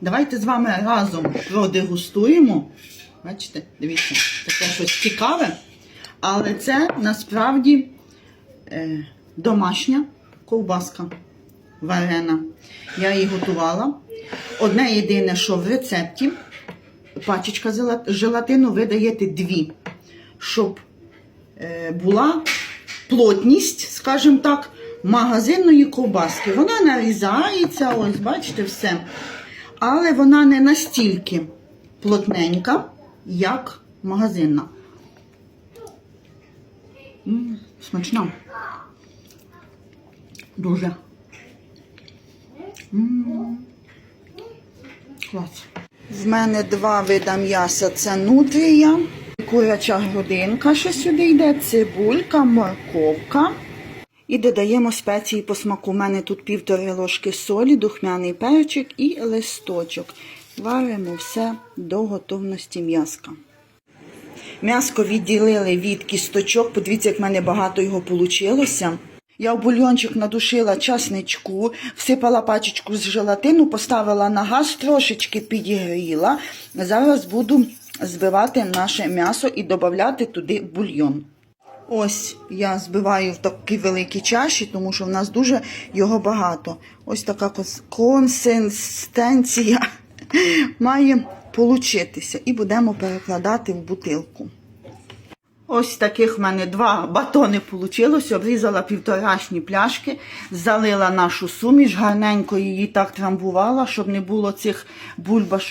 Давайте з вами разом продегустуємо. Бачите, дивіться, таке щось цікаве. Але це насправді е, домашня ковбаска варена. Я її готувала. Одне єдине, що в рецепті пачечка желатину ви даєте дві, щоб е, була плотність, скажімо так, магазинної ковбаски. Вона нарізається, ось бачите, все. Але вона не настільки плотненька, як магазинна. Смачна. Дуже. Клас. В мене два вида м'яса це нутрія, куряча грудинка, що сюди йде, цибулька, морковка. І додаємо спеції по смаку. У мене тут півтори ложки солі, духмяний перчик і листочок. Варимо все до готовності м'яска. М'яско відділили від кісточок. Подивіться, як в мене багато його вийшло. Я в бульйончик надушила часничку, всипала пачечку з желатину, поставила на газ, трошечки підігріла. Зараз буду збивати наше м'ясо і додати туди бульйон. Ось я збиваю в такі великі чаші, тому що в нас дуже його багато. Ось така консистенція має получитися. І будемо перекладати в бутилку. Ось таких в мене два батони вийшло. Обрізала півторашні пляшки, залила нашу суміш, гарненько її так трамбувала, щоб не було цих бульбашок.